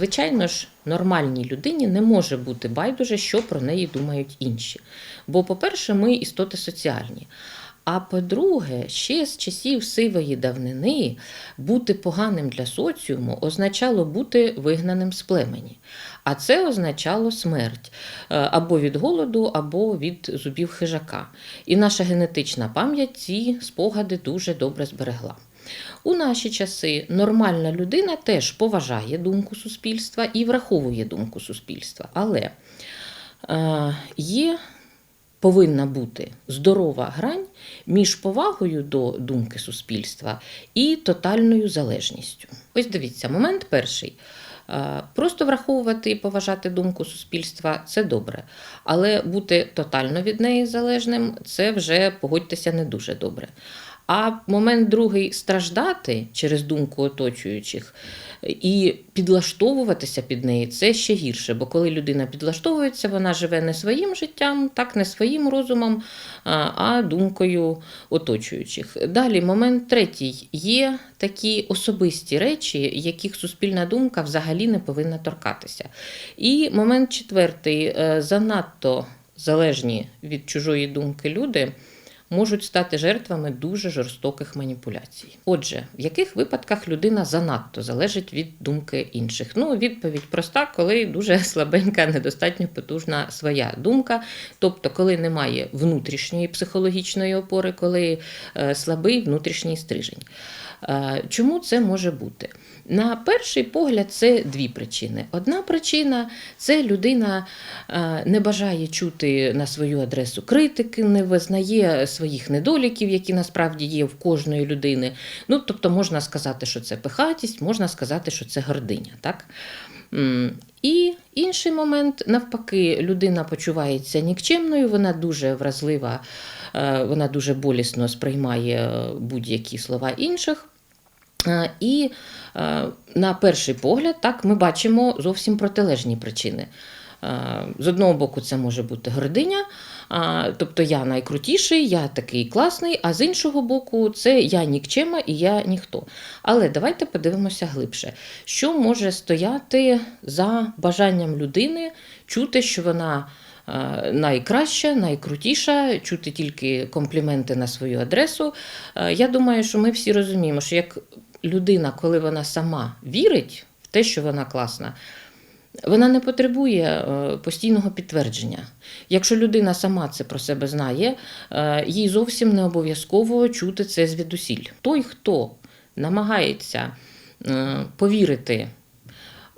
Звичайно ж, нормальній людині не може бути байдуже, що про неї думають інші. Бо, по-перше, ми істоти соціальні. А по-друге, ще з часів сивої давнини бути поганим для соціуму означало бути вигнаним з племені. А це означало смерть е, або від голоду, або від зубів хижака. І наша генетична пам'ять ці спогади дуже добре зберегла. У наші часи нормальна людина теж поважає думку суспільства і враховує думку суспільства. Але е, є повинна бути здорова грань між повагою до думки суспільства і тотальною залежністю. Ось дивіться, момент перший. Е, Просто враховувати і поважати думку суспільства це добре. Але бути тотально від неї залежним це вже погодьтеся не дуже добре. А момент другий страждати через думку оточуючих і підлаштовуватися під неї це ще гірше. Бо коли людина підлаштовується, вона живе не своїм життям, так не своїм розумом, а думкою оточуючих. Далі, момент третій. Є такі особисті речі, яких суспільна думка взагалі не повинна торкатися. І момент четвертий. Е, Занадто залежні від чужої думки люди можуть стати жертвами дуже жорстоких маніпуляцій. Отже, в яких випадках людина занадто залежить від думки інших? Ну, відповідь проста, коли дуже слабенька, недостатньо потужна своя думка, тобто, коли немає внутрішньої психологічної опори, коли е, слабий внутрішній стрижень. Е, Чому це може бути? На перший погляд, це дві причини. Одна причина це людина е, не бажає чути на свою адресу критики, не визнає своїх недоліків, які насправді є в кожної людини. Ну, тобто, можна сказати, що це пихатість, можна сказати, що це гординя. Так? І інший момент, навпаки, людина почувається нікчемною, вона дуже вразлива, е, вона дуже болісно сприймає будь-які слова інших. Е, І е, на перший погляд, так, ми бачимо зовсім протилежні причини. Е, З одного боку, це може бути гординя, тобто я найкрутіший, я такий класний, а з іншого боку, це я нікчема і я ніхто. Але давайте подивимося глибше, що може стояти за бажанням людини чути, що вона найкраща, найкрутіша, чути тільки компліменти на свою адресу. Я думаю, що ми всі розуміємо, що як людина, коли вона сама вірить в те, що вона класна, вона не потребує е, постійного підтвердження. Якщо людина сама це про себе знає, е, їй зовсім не обов'язково чути це звідусіль. Той, хто намагається е, повірити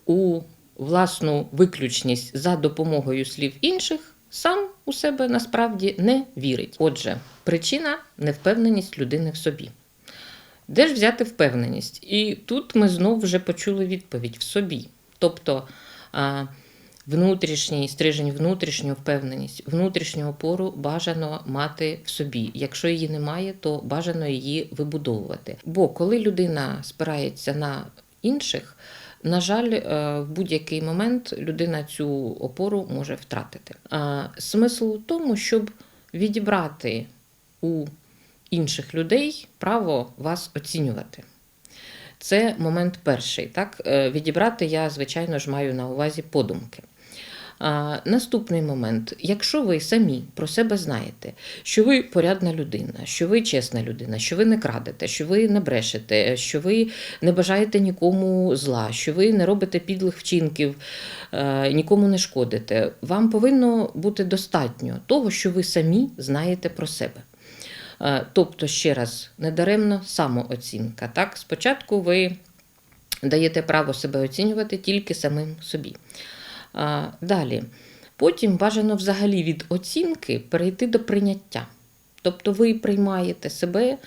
у власну виключність за допомогою слів інших, сам у себе насправді не вірить. Отже, причина невпевненість людини в собі. Де ж взяти впевненість? І тут ми знов вже почули відповідь в собі. Тобто внутрішній стрижень, внутрішню впевненість, внутрішню опору бажано мати в собі. Якщо її немає, то бажано її вибудовувати. Бо коли людина спирається на інших, на жаль, е, в будь-який момент людина цю опору може втратити. Смисл у тому, щоб відібрати у інших людей право вас оцінювати. Це момент перший. Так? Е, Відібрати я, звичайно ж, маю на увазі подумки. А, Наступний момент. Якщо ви самі про себе знаєте, що ви порядна людина, що ви чесна людина, що ви не крадете, що ви не брешете, що ви не бажаєте нікому зла, що ви не робите підлих вчинків, е, нікому не шкодите, вам повинно бути достатньо того, що ви самі знаєте про себе. Е, Тобто, ще раз, недаремно самооцінка. Так? Спочатку ви даєте право себе оцінювати тільки самим собі. Далі. Потім бажано взагалі від оцінки перейти до прийняття. Тобто ви приймаєте себе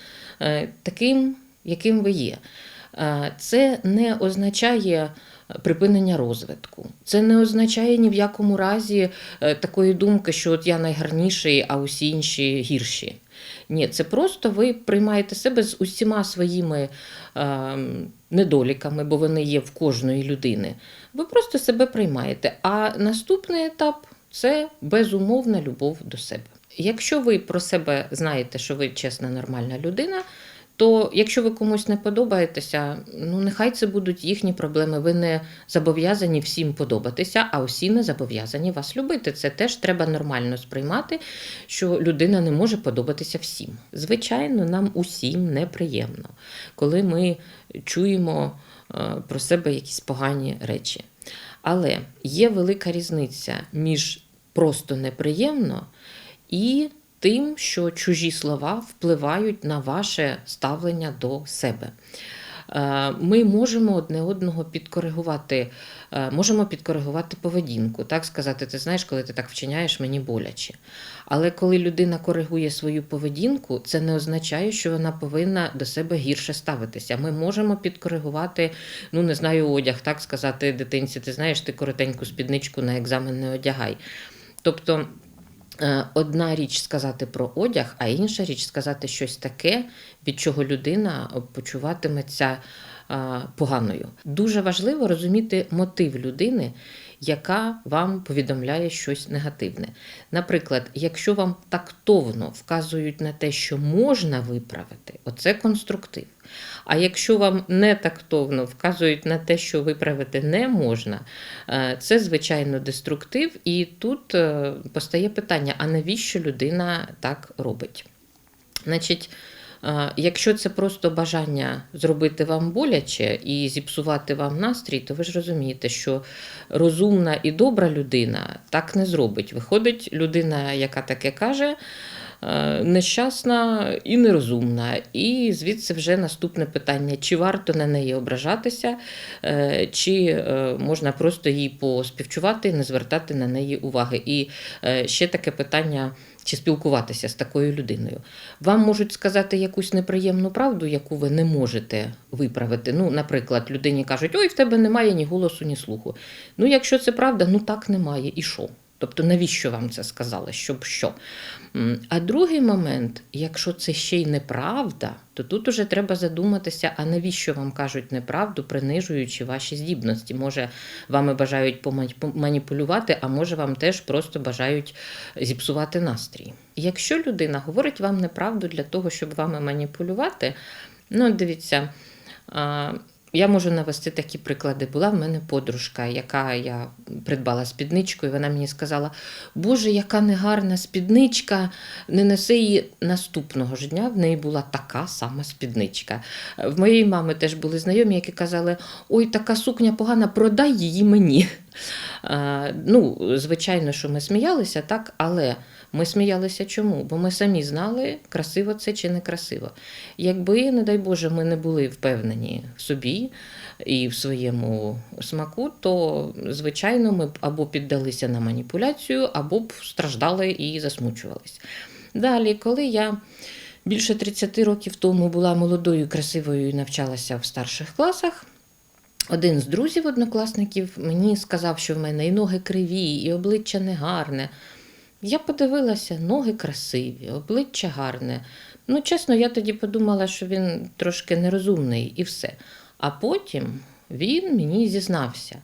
е, таким, яким ви є. Е, Це не означає припинення розвитку. Це не означає ні в якому разі е, такої думки, що от я найгарніший, а усі інші гірші. Ні, це просто ви приймаєте себе з усіма своїми е, недоліками, бо вони є в кожної людини. Ви просто себе приймаєте. А наступний етап це безумовна любов до себе. Якщо ви про себе знаєте, що ви чесна, нормальна людина, То якщо ви комусь не подобаєтеся, ну нехай це будуть їхні проблеми. Ви не зобов'язані всім подобатися, а усі не зобов'язані вас любити. Це теж треба нормально сприймати, що людина не може подобатися всім. Звичайно, нам усім неприємно, коли ми чуємо е, про себе якісь погані речі. Але є велика різниця між просто неприємно і тим, що чужі слова впливають на ваше ставлення до себе. Е, Ми можемо одне одного підкоригувати, е, можемо підкоригувати поведінку, так сказати, ти знаєш, коли ти так вчиняєш, мені боляче. Але коли людина коригує свою поведінку, це не означає, що вона повинна до себе гірше ставитися. Ми можемо підкоригувати, ну не знаю, одяг, так сказати дитинці, ти знаєш, ти коротеньку спідничку на екзамен не одягай. Тобто одна річ сказати про одяг, а інша річ сказати щось таке, від чого людина почуватиметься е, поганою. Дуже важливо розуміти мотив людини, яка вам повідомляє щось негативне. Наприклад, якщо вам тактовно вказують на те, що можна виправити, оце конструктив. А якщо вам не тактовно вказують на те, що виправити не можна, е, це звичайно деструктив, і тут е, постає питання: а навіщо людина так робить? Значить, якщо це просто бажання зробити вам боляче і зіпсувати вам настрій, то ви ж розумієте, що розумна і добра людина так не зробить. Виходить, людина, яка таке каже, нещасна і нерозумна. І звідси вже наступне питання: чи варто на неї ображатися, е, чи е, можна просто їй поспівчувати і не звертати на неї уваги. І е, ще таке питання. Чи спілкуватися з такою людиною? Вам можуть сказати якусь неприємну правду, яку ви не можете виправити. Ну, наприклад, людині кажуть: ой, в тебе немає ні голосу, ні слуху. Ну, якщо це правда, ну так немає. І що? Тобто, навіщо вам це сказали? Щоб що? А другий момент, якщо це ще й неправда, то тут уже треба задуматися, а навіщо вам кажуть неправду, принижуючи ваші здібності. Може, вами бажають пома- поманіпулювати, а може вам теж просто бажають зіпсувати настрій. Якщо людина говорить вам неправду для того, щоб вами маніпулювати, ну дивіться. Я можу навести такі приклади. Була в мене подружка, яка я придбала спідничку, і вона мені сказала: Боже, яка негарна спідничка, не неси її наступного ж дня. В неї була така сама спідничка. В моєї мами теж були знайомі, які казали: Ой, така сукня погана, продай її мені. Ну, звичайно, що ми сміялися, так, але ми сміялися чому? Бо ми самі знали, красиво це чи не красиво. Якби, не дай Боже, ми не були впевнені в собі і в своєму смаку, то, звичайно, ми б або піддалися на маніпуляцію, або б страждали і засмучувались. Далі, коли я більше 30 років тому була молодою, красивою і навчалася в старших класах. Один з друзів однокласників мені сказав, що в мене і ноги криві, і обличчя негарне. Я подивилася, ноги красиві, обличчя гарне. Ну, чесно, я тоді подумала, що він трошки нерозумний і все. А потім він мені зізнався,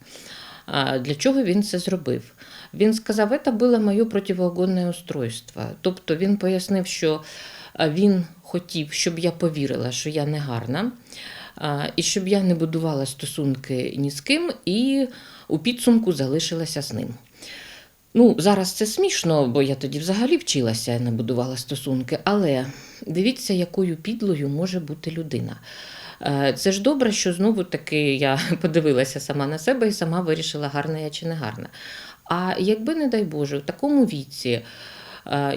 для чого він це зробив. Він сказав, це було моє противоугонне устройство. Тобто він пояснив, що він хотів, щоб я повірила, що я не гарна, і щоб я не будувала стосунки ні з ким, і у підсумку залишилася з ним. Ну, зараз це смішно, бо я тоді взагалі вчилася, не будувала стосунки. Але дивіться, якою підлою може бути людина. Е, Це ж добре, що знову таки я подивилася сама на себе і сама вирішила, гарна я чи не гарна. А якби, не дай Боже, в такому віці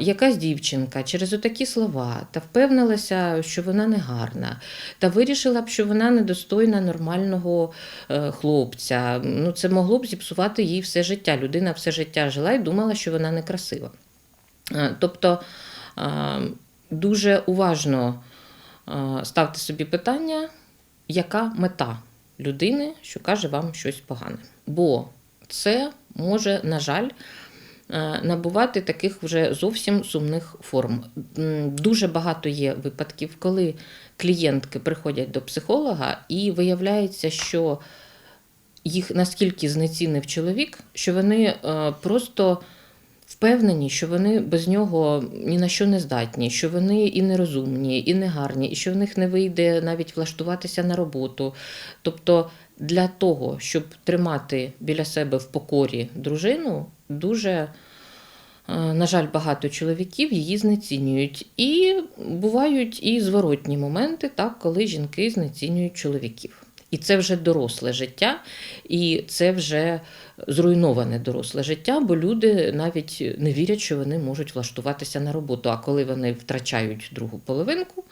якась дівчинка через отакі слова та впевнилася, що вона не гарна, та вирішила б, що вона недостойна нормального е, хлопця. Ну, це могло б зіпсувати їй все життя. Людина все життя жила і думала, що вона некрасива. Е, Тобто е, дуже уважно е, ставте собі питання, яка мета людини, що каже вам щось погане. Бо це може, на жаль, е, набувати таких вже зовсім сумних форм. Дуже багато є випадків, коли клієнтки приходять до психолога і виявляється, що їх наскільки знецінив чоловік, що вони е, просто впевнені, що вони без нього ні на що не здатні, що вони і нерозумні, і не гарні, і що в них не вийде навіть влаштуватися на роботу. Тобто для того, щоб тримати біля себе в покорі дружину, дуже, е, на жаль, багато чоловіків її знецінюють. І бувають і зворотні моменти, так, коли жінки знецінюють чоловіків. І це вже доросле життя, і це вже зруйноване доросле життя, бо люди навіть не вірять, що вони можуть влаштуватися на роботу. А коли вони втрачають другу половинку,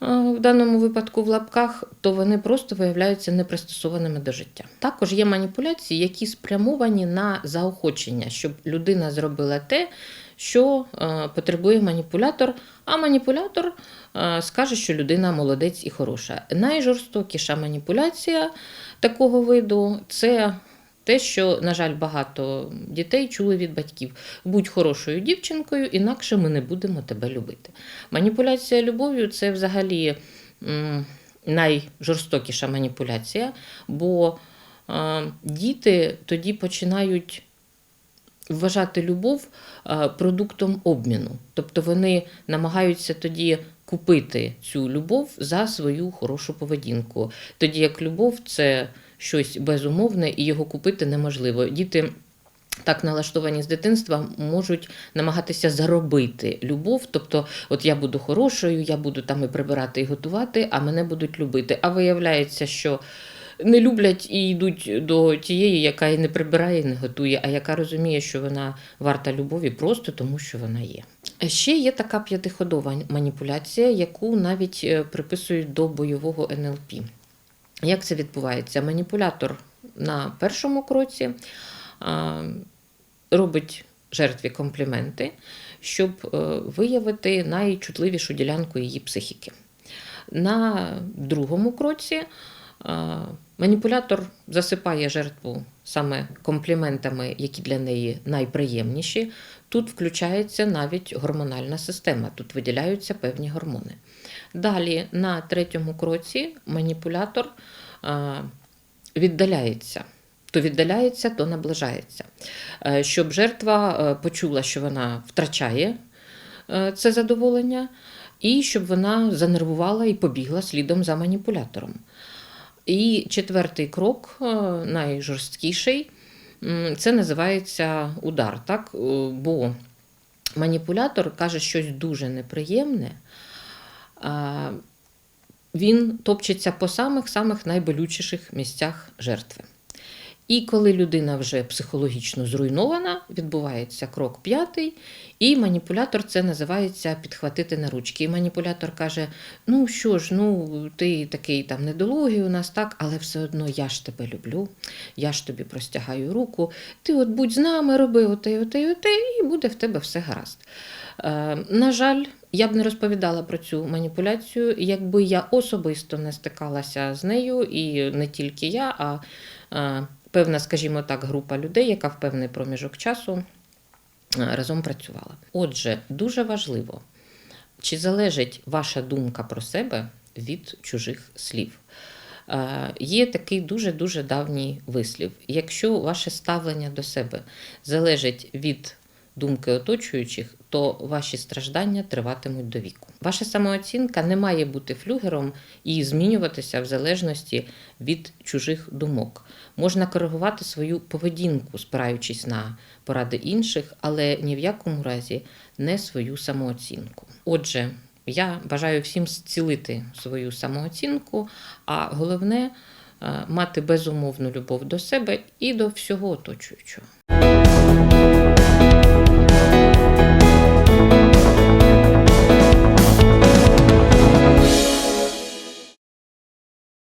в даному випадку в лапках, то вони просто виявляються непристосованими до життя. Також є маніпуляції, які спрямовані на заохочення, щоб людина зробила те, що е, потребує маніпулятор, а маніпулятор е, скаже, що людина молодець і хороша. Найжорстокіша маніпуляція такого виду це те, що, на жаль, багато дітей чули від батьків: будь хорошою дівчинкою, інакше ми не будемо тебе любити. Маніпуляція любов'ю це взагалі найжорстокіша маніпуляція, бо е, діти тоді починають вважати любов е, продуктом обміну. Тобто вони намагаються тоді купити цю любов за свою хорошу поведінку. Тоді як любов це щось безумовне і його купити неможливо. Діти. Так налаштовані з дитинства можуть намагатися заробити любов. Тобто, от я буду хорошою, я буду там і прибирати і готувати, а мене будуть любити. А виявляється, що не люблять і йдуть до тієї, яка і не прибирає, і не готує, а яка розуміє, що вона варта любові просто тому, що вона є. Ще є така п'ятиходова маніпуляція, яку навіть е, приписують до бойового НЛП. Як це відбувається? Маніпулятор на першому кроці робить жертві компліменти, щоб е, виявити найчутливішу ділянку її психіки. На другому кроці маніпулятор засипає жертву саме компліментами, які для неї найприємніші. Тут включається навіть гормональна система, тут виділяються певні гормони. Далі, на третьому кроці, маніпулятор віддаляється. То віддаляється, то наближається. Е, Щоб жертва е, почула, що вона втрачає е, це задоволення, і щоб вона занервувала і побігла слідом за маніпулятором. І четвертий крок, е, найжорсткіший, це називається удар. Так? Е, Бо маніпулятор каже щось дуже неприємне, він топчеться по самих-самих найболючіших місцях жертви. І коли людина вже психологічно зруйнована, відбувається крок п'ятий, і маніпулятор це називається підхватити на ручки. І маніпулятор каже: ну що ж, ну ти такий там недолугий у нас, так, але все одно я ж тебе люблю, я ж тобі простягаю руку, ти от будь з нами, роби оте, оте, оте, і буде в тебе все гаразд. Е, на жаль, я б не розповідала про цю маніпуляцію, якби я особисто не стикалася з нею, і не тільки я, а е, певна, скажімо так, група людей, яка в певний проміжок часу е, разом працювала. Отже, дуже важливо, чи залежить ваша думка про себе від чужих слів. Е, Є такий дуже-дуже давній вислів. Якщо ваше ставлення до себе залежить від думки оточуючих, то ваші страждання триватимуть до віку. Ваша самооцінка не має бути флюгером і змінюватися в залежності від чужих думок. Можна коригувати свою поведінку, спираючись на поради інших, але ні в якому разі не свою самооцінку. Отже, я бажаю всім зцілити свою самооцінку, а головне е, мати безумовну любов до себе і до всього оточуючого.